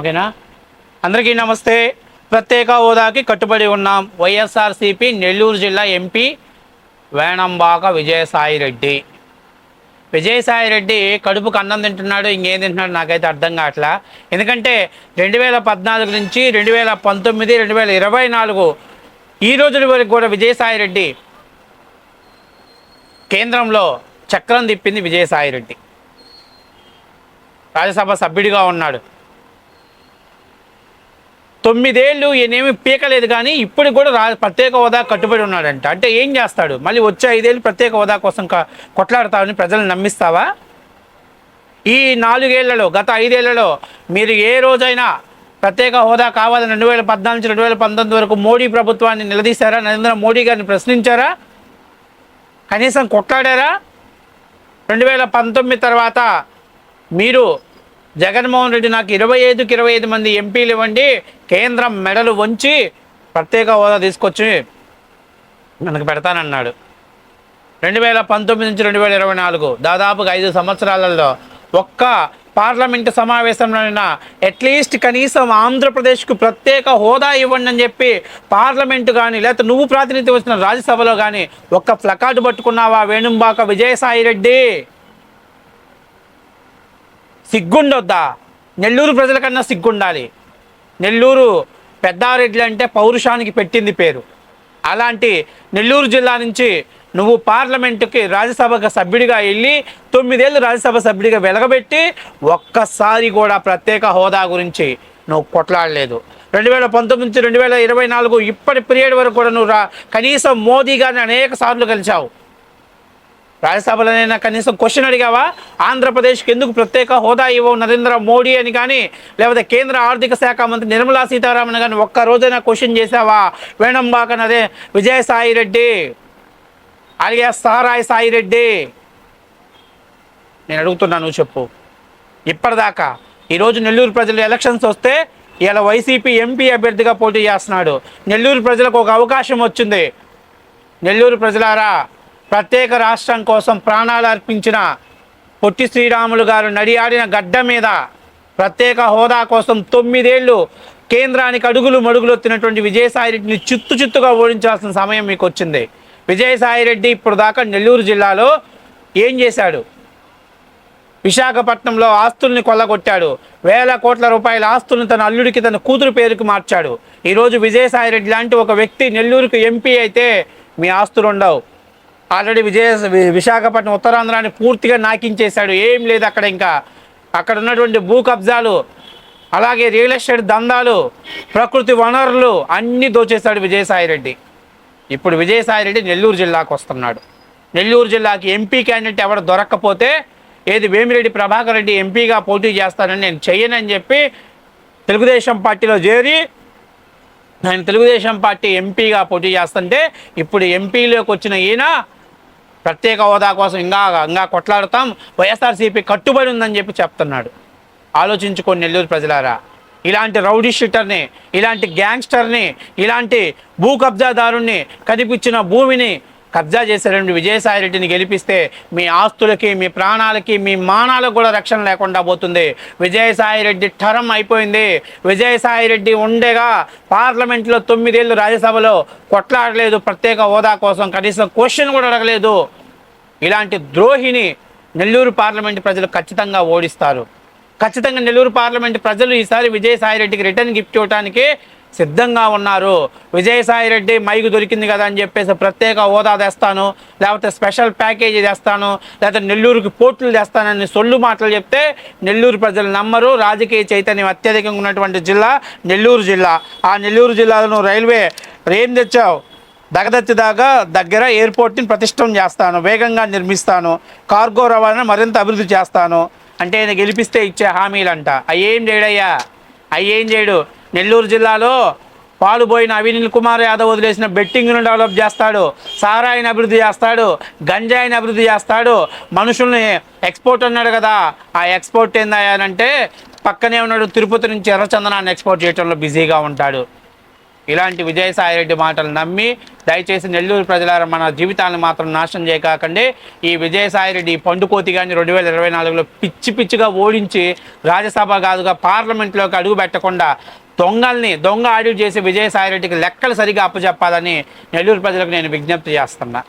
ఓకేనా? అందరికీ నమస్తే. ప్రత్యేక హోదాకి కట్టుబడి ఉన్నాం వైఎస్ఆర్సిపి నెల్లూరు జిల్లా ఎంపీ వేణంబాక విజయసాయి రెడ్డి విజయసాయి రెడ్డి కడుపుకు అన్నం తింటున్నాడు ఇంకేం తింటున్నాడు నాకైతే అర్థం కావట్లా. ఎందుకంటే రెండు వేల పద్నాలుగు నుంచి రెండు వేల పంతొమ్మిది రెండు వేల ఇరవై నాలుగు ఈ రోజుల వరకు కూడా విజయసాయి రెడ్డి కేంద్రంలో చక్రం తిప్పింది విజయసాయి రెడ్డి రాజ్యసభ సభ్యుడిగా ఉన్నాడు. తొమ్మిదేళ్ళు ఈయనేమి పీకలేదు కానీ ఇప్పుడు కూడా రా ప్రత్యేక హోదా కట్టుబడి ఉన్నాడంట. అంటే ఏం చేస్తాడు? మళ్ళీ వచ్చే ఐదేళ్ళు ప్రత్యేక హోదా కోసం కొట్లాడతావని ప్రజలను నమ్మిస్తావా? ఈ నాలుగేళ్ళలో గత ఐదేళ్ళలో మీరు ఏ రోజైనా ప్రత్యేక హోదా కావాలని రెండు వేల పద్నాలుగు నుంచి రెండు వేల పంతొమ్మిది వరకు మోడీ ప్రభుత్వాన్ని నిలదీశారా? నరేంద్ర మోడీ గారిని ప్రశ్నించారా? కనీసం కొట్లాడారా? రెండు వేల పంతొమ్మిది తర్వాత మీరు జగన్మోహన్ రెడ్డి నాకు ఇరవై ఐదుకి ఇరవై ఐదు మంది ఎంపీలు ఇవ్వండి కేంద్రం మెడలు వంచి ప్రత్యేక హోదా తీసుకొచ్చి మనకు పెడతానన్నాడు. రెండు వేల పంతొమ్మిది నుంచి రెండు వేల ఇరవై నాలుగు దాదాపుగా ఐదు సంవత్సరాలలో ఒక్క పార్లమెంటు సమావేశంలోనైనా అట్లీస్ట్ కనీసం ఆంధ్రప్రదేశ్కు ప్రత్యేక హోదా ఇవ్వండి అని చెప్పి పార్లమెంటు కానీ లేకపోతే నువ్వు ప్రాతినిధ్యం వచ్చిన రాజ్యసభలో కానీ ఒక్క ప్లకార్డు పట్టుకున్నావా వేణుంబాక విజయసాయి రెడ్డి? సిగ్గుండొద్దా? నెల్లూరు ప్రజల కన్నా సిగ్గుండాలి. నెల్లూరు పెద్దారెడ్డి అంటే పౌరుషానికి పెట్టింది పేరు. అలాంటి నెల్లూరు జిల్లా నుంచి నువ్వు పార్లమెంటుకి రాజ్యసభకు సభ్యుడిగా వెళ్ళి తొమ్మిదేళ్ళు రాజ్యసభ సభ్యుడిగా వెలగబెట్టి ఒక్కసారి కూడా ప్రత్యేక హోదా గురించి నువ్వు కొట్లాడలేదు. రెండు వేల పంతొమ్మిది నుంచి రెండు వేల ఇరవై నాలుగు ఇప్పటి పీరియడ్ వరకు కూడా నువ్వు రా కనీసం మోదీ గారిని అనేక సార్లు కలిశావు. రాజ్యసభలోనైనా కనీసం క్వశ్చన్ అడిగావా? ఆంధ్రప్రదేశ్కి ఎందుకు ప్రత్యేక హోదా ఇవ్వవు నరేంద్ర మోడీ అని కానీ లేకపోతే కేంద్ర ఆర్థిక శాఖ మంత్రి నిర్మలా సీతారామన్ కానీ ఒక్క రోజైనా క్వశ్చన్ చేసావా వేణంబాక నదే విజయసాయి రెడ్డి అలాగే సారాయి సాయి రెడ్డి. నేను అడుగుతున్నా నువ్వు చెప్పు. ఇప్పటిదాకా ఈరోజు నెల్లూరు ప్రజలు ఎలక్షన్స్ వస్తే ఇలా వైసీపీ ఎంపీ అభ్యర్థిగా పోటీ చేస్తున్నాడు. నెల్లూరు ప్రజలకు ఒక అవకాశం వచ్చింది. నెల్లూరు ప్రజలారా ప్రత్యేక రాష్ట్రం కోసం ప్రాణాలు అర్పించిన పొట్టి శ్రీరాములు గారు నడియాడిన గడ్డ మీద ప్రత్యేక హోదా కోసం తొమ్మిదేళ్ళు కేంద్రానికి అడుగులు మడుగులొత్తినటువంటి విజయసాయిరెడ్డిని చిత్తు చిత్తుగా ఓడించాల్సిన సమయం మీకు వచ్చింది. విజయసాయిరెడ్డి ఇప్పుడు దాకా నెల్లూరు జిల్లాలో ఏం చేశాడు? విశాఖపట్నంలో ఆస్తుల్ని కొల్లగొట్టాడు. వేల కోట్ల రూపాయల ఆస్తుల్ని తన అల్లుడికి తన కూతురు పేరుకి మార్చాడు. ఈరోజు విజయసాయిరెడ్డి లాంటి ఒక వ్యక్తి నెల్లూరుకు ఎంపీ అయితే మీ ఆస్తులు ఉండవు ఆల్రెడీ విజయ విశాఖపట్నం ఉత్తరాంధ్రాన్ని పూర్తిగా నాకించేశాడు. ఏం లేదు అక్కడ ఇంకా. అక్కడ ఉన్నటువంటి భూ కబ్జాలు అలాగే రియల్ ఎస్టేట్ దందాలు ప్రకృతి వనరులు అన్నీ దోచేశాడు విజయసాయిరెడ్డి. ఇప్పుడు విజయసాయిరెడ్డి నెల్లూరు జిల్లాకు వస్తున్నాడు. నెల్లూరు జిల్లాకి ఎంపీ క్యాండిడేట్ ఎవరు దొరక్కపోతే ఏది వేమిరెడ్డి ప్రభాకర్ రెడ్డి ఎంపీగా పోటీ చేస్తానని నేను చెయ్యనని చెప్పి తెలుగుదేశం పార్టీలో చేరి ఆయన తెలుగుదేశం పార్టీ ఎంపీగా పోటీ చేస్తుంటే ఇప్పుడు ఎంపీలోకి వచ్చిన ఈయన ప్రత్యేక హోదా కోసం ఇంకా ఇంకా కొట్లాడతాం. వైఎస్ఆర్సీపీ కట్టుబడి ఉందని చెప్పి చెప్తున్నాడు. ఆలోచించుకోండి నెల్లూరు ప్రజలారా. ఇలాంటి రౌడీ షీటర్ని ఇలాంటి గ్యాంగ్స్టర్ని ఇలాంటి భూ కబ్జాదారుణ్ణి కదిపించిన భూమిని కబ్జా చేశారండి విజయసాయి రెడ్డిని గెలిపిస్తే మీ ఆస్తులకి మీ ప్రాణాలకి మీ మానాలకు కూడా రక్షణ లేకుండా పోతుంది. విజయసాయి రెడ్డి టరం అయిపోయింది. విజయసాయి రెడ్డి ఉండేగా పార్లమెంట్లో తొమ్మిదేళ్ళు రాజ్యసభలో కొట్లాడలేదు. ప్రత్యేక హోదా కోసం కనీసం క్వశ్చన్ కూడా అడగలేదు. ఇలాంటి ద్రోహిని నెల్లూరు పార్లమెంట్ ప్రజలు ఖచ్చితంగా ఓడిస్తారు. ఖచ్చితంగా నెల్లూరు పార్లమెంట్ ప్రజలు ఈసారి విజయసాయి రెడ్డికి రిటర్న్ గిఫ్ట్ ఇవ్వడానికి సిద్ధంగా ఉన్నారు. విజయసాయి రెడ్డి మైకు దొరికింది కదా అని చెప్పేసి ప్రత్యేక హోదా తెస్తాను లేకపోతే స్పెషల్ ప్యాకేజీ తెస్తాను లేకపోతే నెల్లూరుకి పోర్టులు తెస్తానని సొల్లు మాటలు చెప్తే నెల్లూరు ప్రజలు నమ్మరు. రాజకీయ చైతన్యం అత్యధికంగా ఉన్నటువంటి జిల్లా నెల్లూరు జిల్లా. ఆ నెల్లూరు జిల్లాలో రైల్వే ఏం తెచ్చావు. దగదత్తి దాకా దగ్గర ఎయిర్పోర్ట్ని ప్రతిష్టం చేస్తాను వేగంగా నిర్మిస్తాను కార్గో రవాణా మరింత అభివృద్ధి చేస్తాను. అంటే ఈయన గెలిపిస్తే ఇచ్చే హామీలంట. అయ్యేం చేయడయ్యా అయ్యేం చేయడు? నెల్లూరు జిల్లాలో పాలుపోయిన అవినీల్ కుమార్ యాదవ్ వదిలేసిన బెట్టింగ్ను డెవలప్ చేస్తాడు సారాయిని అభివృద్ధి చేస్తాడు గంజాయిని అభివృద్ధి చేస్తాడు. మనుషుల్ని ఎక్స్పోర్ట్ అన్నాడు కదా ఆ ఎక్స్పోర్ట్ ఏందంటే పక్కనే ఉన్నాడు తిరుపతి నుంచి ఎర్రచందనాన్ని ఎక్స్పోర్ట్ చేయడంలో బిజీగా ఉంటాడు. ఇలాంటి విజయసాయిరెడ్డి మాటలు నమ్మి దయచేసి నెల్లూరు ప్రజలారా మన జీవితాన్ని మాత్రం నాశనం చేయకాకండి. ఈ విజయసాయిరెడ్డి పండుకోతి కానీ రెండు వేల ఇరవై నాలుగులో పిచ్చి పిచ్చిగా ఓడించి రాజ్యసభ కాదుగా పార్లమెంట్లోకి అడుగు పెట్టకుండా దొంగల్ని దొంగ ఆడిట్ చేసి విజయసాయిరెడ్డికి లెక్కలు సరిగా అప్పచెప్పాలని నెల్లూరు ప్రజలకు నేను విజ్ఞప్తి చేస్తున్నా.